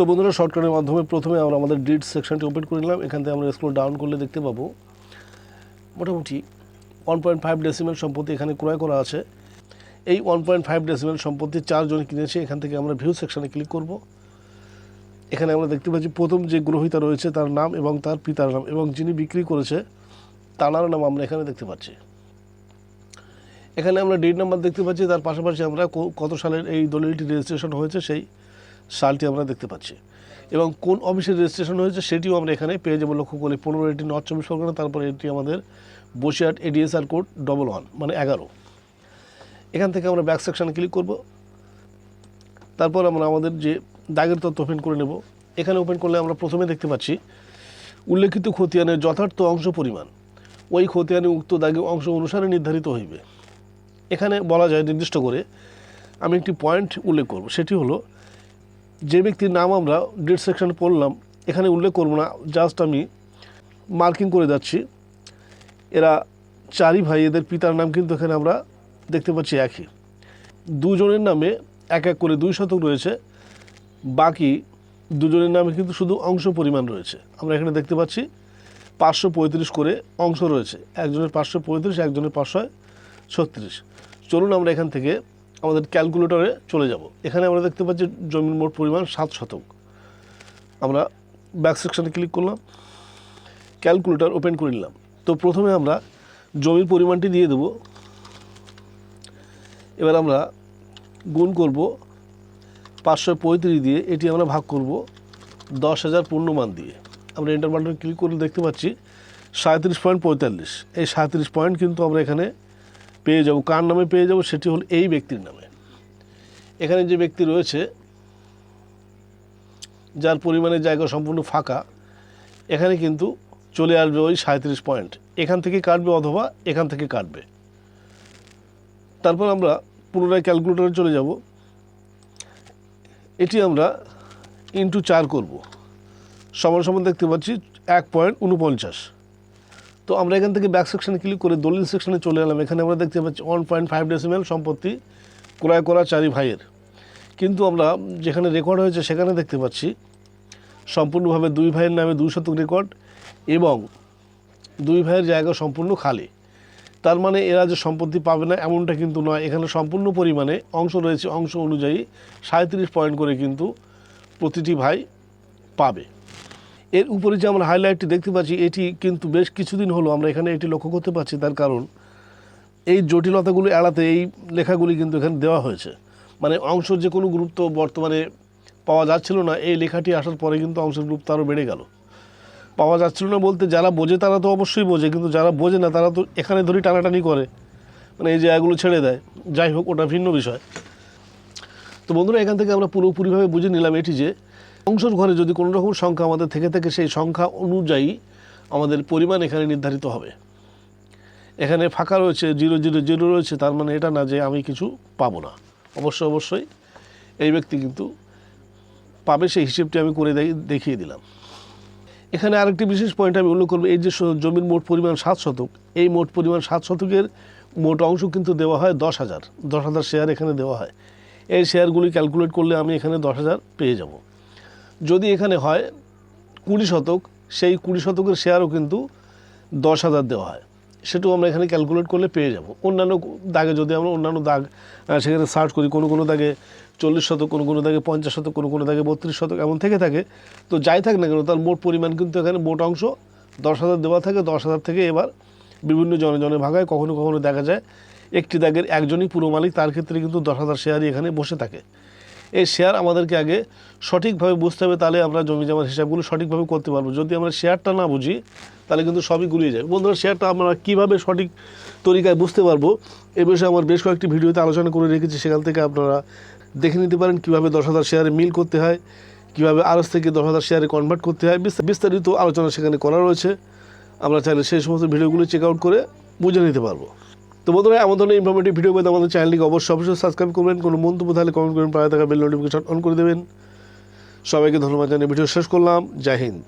তো বন্ধুরা শর্টকাটের মাধ্যমে প্রথমে আমরা আমাদের ডিড সেকশনটি ওপেন করে নিলাম। এখান থেকে আমরা স্ক্রল ডাউন করলে দেখতে পাবো। মোটামুটি ওয়ান পয়েন্ট ফাইভ ডেসিমেল সম্পত্তি এখানে ক্রয় করা আছে। এই ওয়ান পয়েন্ট ফাইভ ডেসিমেল সম্পত্তি চারজন কিনেছে। এখান থেকে আমরা ভিউ সেকশানে ক্লিক করব। এখানে আমরা দেখতে পাচ্ছি, প্রথম যে গ্রহিতা রয়েছে তার নাম এবং তার পিতার নাম এবং যিনি বিক্রি করেছে তার নাম আমরা এখানে দেখতে পাচ্ছি। এখানে আমরা ডেট নাম্বার দেখতে পাচ্ছি। তার পাশাপাশি আমরা কত সালের এই দলিলটি রেজিস্ট্রেশন হয়েছে সেই সালটি আমরা দেখতে পাচ্ছি। এবং কোন অফিসে রেজিস্ট্রেশন হয়েছে সেটিও আমরা এখানে পেয়ে যাব লক্ষ্য করে। পনেরো এটি নর্থ চব্বিশ পরগনা, তারপরে এটি আমাদের Basirhat ADSR code double one মানে এগারো। এখান থেকে আমরা ব্যাক সেকশানে ক্লিক করব। তারপর আমরা আমাদের যে দাগের তথ্য ওপেন করে নেব। এখানে ওপেন করলে আমরা প্রথমে দেখতে পাচ্ছি, উল্লেখিত খতিয়ানের যথার্থ অংশ পরিমাণ। ওই খতিয়ানে উক্ত দাগে অংশ অনুসারে নির্ধারিত হইবে। এখানে বলা যায়, নির্দিষ্ট করে আমি একটি পয়েন্ট উল্লেখ করব। সেটি হলো যে ব্যক্তির নাম আমরা ডেট সেকশন পড়লাম, এখানে উল্লেখ করব না জাস্ট আমি মার্কিং করে যাচ্ছি। এরা চারি ভাই, এদের পিতার নাম কিন্তু এখানে আমরা দেখতে পাচ্ছি একই। দুজনের নামে এক এক করে দুই শতক রয়েছে, বাকি দুজনের নামে কিন্তু শুধু অংশ পরিমাণ রয়েছে। আমরা এখানে দেখতে পাচ্ছি পাঁচশো পঁয়ত্রিশ করে অংশ রয়েছে, একজনের পাঁচশো পঁয়ত্রিশ, একজনের পাঁচশো ছত্রিশ। চলুন আমরা এখান থেকে আমাদের ক্যালকুলেটরে চলে যাব। এখানে আমরা দেখতে পাচ্ছি জমির মোট পরিমাণ সাত শতক। আমরা ব্যাক সেকশানে ক্লিক করলাম, ক্যালকুলেটর ওপেন করে নিলাম। তো প্রথমে আমরা জমির পরিমাণটি দিয়ে দেব। এবার আমরা গুণ করব পাঁচশো পঁয়ত্রিশ দিয়ে, এটি আমরা ভাগ করব দশ হাজার পূর্ণমান দিয়ে। আমরা এন্টার ক্লিক করলে দেখতে পাচ্ছি সাঁত্রিশ পয়েন্ট পঁয়তাল্লিশ। এই সাঁত্রিশ পয়েন্ট কিন্তু আমরা এখানে পেয়ে যাব, কার নামে পেয়ে যাব সেটি হল এই ব্যক্তির নামে। এখানে যে ব্যক্তি রয়েছে, যার পরিমাণে জায়গা সম্পূর্ণ ফাঁকা, এখানে কিন্তু চলে আসবে ওই সাঁত্রিশ পয়েন্ট। এখান থেকে কাটবে অথবা এখান থেকে কাটবে। তারপর আমরা পুনরায় ক্যালকুলেটরে চলে যাব। এটি আমরা ইন্টু চার করব। সমান সমান দেখতে পাচ্ছি এক পয়েন্ট উনপঞ্চাশ। তো আমরা এখান থেকে ব্যাক সেকশনে ক্লিক করে দলিল সেকশনে চলে এলাম। এখানে আমরা দেখতে পাচ্ছি ওয়ান পয়েন্ট ফাইভ ডেসিমেল সম্পত্তি ক্রয় করা চারি ভাইয়ের। কিন্তু আমরা যেখানে রেকর্ড হয়েছে সেখানে দেখতে পাচ্ছি সম্পূর্ণভাবে দুই ভাইয়ের নামে দুই শতক রেকর্ড এবং দুই ভাইয়ের জায়গা সম্পূর্ণ খালি। তার মানে এরা যে সম্পত্তি পাবে না এমনটা কিন্তু নয়। এখানে সম্পূর্ণ পরিমাণে অংশ রয়েছে। অংশ অনুযায়ী সাঁত্রিশ পয়েন্ট করে কিন্তু প্রতিটি ভাই পাবে। এর উপরে যে আমরা হাইলাইটটি দেখতে পাচ্ছি, এটি কিন্তু বেশ কিছুদিন হলো আমরা এখানে এটি লক্ষ্য করতে পারছি, তার কারণ এই জটিলতাগুলো এড়াতে এই লেখাগুলি কিন্তু এখানে দেওয়া হয়েছে। মানে অংশের যে কোনো গুরুত্ব বর্তমানে পাওয়া যাচ্ছিল না, এই লেখাটি আসার পরে কিন্তু অংশের গুরুত্ব আরও বেড়ে গেল। পাওয়া যাচ্ছিল না বলতে যারা বোঝে তারা তো অবশ্যই বোঝে, কিন্তু যারা বোঝে না তারা তো এখানে ধরেই টানাটানি করে। মানে এই জায়গাগুলো ছেড়ে দেয়, যাই হোক, ওটা ভিন্ন বিষয়। তো বন্ধুরা, এখান থেকে আমরা পুরোপুরিভাবে বুঝে নিলাম এটি যে অংশের ঘরে যদি কোনো রকম সংখ্যা আমাদের থেকে থেকে, সেই সংখ্যা অনুযায়ী আমাদের পরিমাণ এখানে নির্ধারিত হবে। এখানে ফাঁকা রয়েছে, জিরো জিরো জিরো রয়েছে, তার মানে এটা না যে আমি কিছু পাবো না। অবশ্যই অবশ্যই এই ব্যক্তি কিন্তু পাবে, সেই হিসেবটি আমি করে দেখিয়ে দিলাম। এখানে আরেকটি বিশেষ পয়েন্ট আমি উল্লেখ করব, এই যে জমির মোট পরিমাণ সাত শতক, এই মোট পরিমাণ সাত শতকের মোট অংশ কিন্তু দেওয়া হয় দশ হাজার দশ হাজার শেয়ার এখানে দেওয়া হয়। এই শেয়ারগুলি ক্যালকুলেট করলে আমি এখানে দশ হাজার পেয়ে যাব। যদি এখানে হয় কুড়ি শতক, সেই কুড়ি শতকের শেয়ারও কিন্তু দশ হাজার দেওয়া হয়। সেটাও আমরা এখানে ক্যালকুলেট করলে পেয়ে যাব। অন্যান্য দাগে যদি আমরা অন্যান্য দাগ সেখানে সার্চ করি, কোনো কোনো দাগে চল্লিশ শতক, কোনো কোনো দাগে পঞ্চাশ শতক, কোনো কোনো দাগে বত্রিশ শতক, এমন থেকে থাকে, তো যাই থাক না কেন, তার মোট পরিমাণ কিন্তু এখানে মোট অংশ দশ হাজার দেওয়া থাকে। দশ হাজার থেকে এবার বিভিন্ন জনে জনে ভাগায়, কখনো কখনো দেখা যায় একটি দাগের একজনই পুরো মালিক, তার ক্ষেত্রে কিন্তু দশ হাজার শেয়ারই এখানে বসে থাকে। এই শেয়ার আমাদেরকে আগে সঠিকভাবে বুঝতে হবে, তাহলে আমরা জমি জমার হিসাবগুলো সঠিকভাবে করতে পারব। যদি আমরা শেয়ারটা না বুঝি, তাহলে কিন্তু সবই গুলিয়ে যায়। বন্ধুরা শেয়ারটা আমরা কীভাবে সঠিক তরিকায় বুঝতে পারব, এ বিষয়ে আমার বেশ কয়েকটি ভিডিওতে আলোচনা করে রেখেছি। সেখান থেকে আপনারা দেখে নিতে পারেন কীভাবে দশ হাজার শেয়ারে মিল করতে হয়, কীভাবে আরস থেকে দশ হাজার শেয়ারে কনভার্ট করতে হয়। বিস্তারিত আলোচনা সেখানে করা রয়েছে। আমরা চাইলে সেই সমস্ত ভিডিওগুলো চেক আউট করে বুঝে নিতে পারব। তো বন্ধুরা, এমন ধরনের ইনফরমেটিভ ভিডিও পেতে আমাদের চ্যানেলটিকে অবশ্যই অবশ্যই সাবস্ক্রাইব করবেন। কোনো মন্তব্য তাহলে কমেন্ট করবেন পায়ে থাকা বেল নোটিফিকেশন অন করে দেবেন। সবাইকে ধন্যবাদ জানিয়ে ভিডিও শেষ করলাম। জয় হিন্দ।